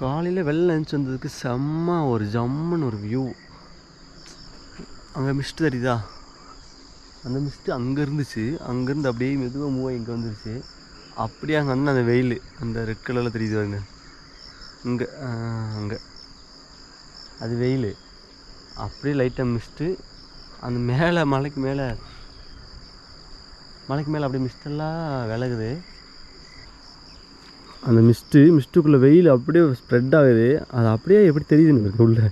காலையில் வெள்ளம் நினச்சி வந்ததுக்கு செம்ம ஒரு ஜம்முன்னு ஒரு வியூ அங்கே மிஸ்ட் தெரியுதா? அந்த மிஸ்ட்டு அங்கே இருந்துச்சு. அங்கேருந்து அப்படியே மெதுவாக மூவாக இங்கே வந்துருச்சு. அப்படியே அங்கே வந்து அந்த வெயில் அந்த ரெட் கலரில் தெரியுது பாருங்க. இங்கே அங்கே. அது வெயில். அப்படியே லைட்டாக மிஸ்ட்டு அந்த மேலே மலைக்கு மேலே மலைக்கு மேலே அப்படியே மிஸ்டெல்லாம் விலகுது. அந்த மிஸ்ட்டு மிஸ்ட்டுக்குள்ளே வெயில் அப்படியே ஸ்ப்ரெட் ஆகுது. அது அப்படியே எப்படி தெரியுதுன்னு இருக்கு உள்ளே?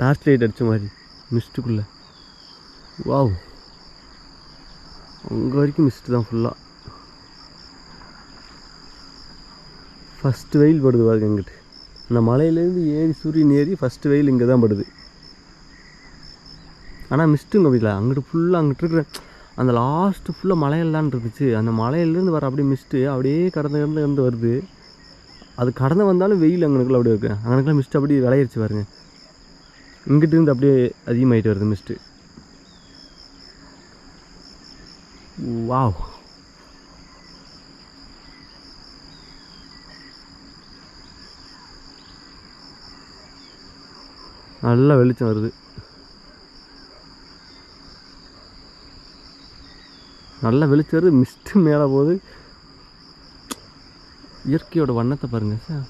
டார்ச் லைட் அடித்த மாதிரி மிஸ்ட்டுக்குள்ளே வாவ் அங்கே வரைக்கும் மிஸ்ட்டு தான் ஃபுல்லாக ஃபஸ்ட்டு வெயில் படுது பாருங்க எங்கிட்டு. அந்த மலையிலேருந்து ஏறி சூரியன் ஏறி ஃபஸ்ட்டு வெயில் இங்கே தான் படுது ஆனால் மிஸ்ட்டுங்க வீட்டில் அங்கிட்டு ஃபுல்லாக அங்கிட்டு இருக்கிற அந்த லாஸ்ட்டு ஃபுல்லாக மலையெல்லாம் இருந்துச்சு. அந்த மலையிலேருந்து வர அப்படியே மிஸ்ட்டு அப்படியே கடந்து கடந்து கடந்து வருது. அது கடந்து வந்தாலும் வெயில் அங்கனுக்குள்ள அப்படியே இருக்கு. அங்கனுக்குள்ள மிஸ்ட் அப்படியே விளையிடுச்சு பாருங்க. இங்கிட்டு இருந்து அப்படியே அதிகமாயிட்டு வருது மிஸ்ட்டு வாவ் நல்லா வெளிச்சம் வருது. நல்ல வெளிச்சம் வருது. மிஸ்ட்டு மேலே போகுது. இயற்கையோட வண்ணத்தை பாருங்கள் சார்.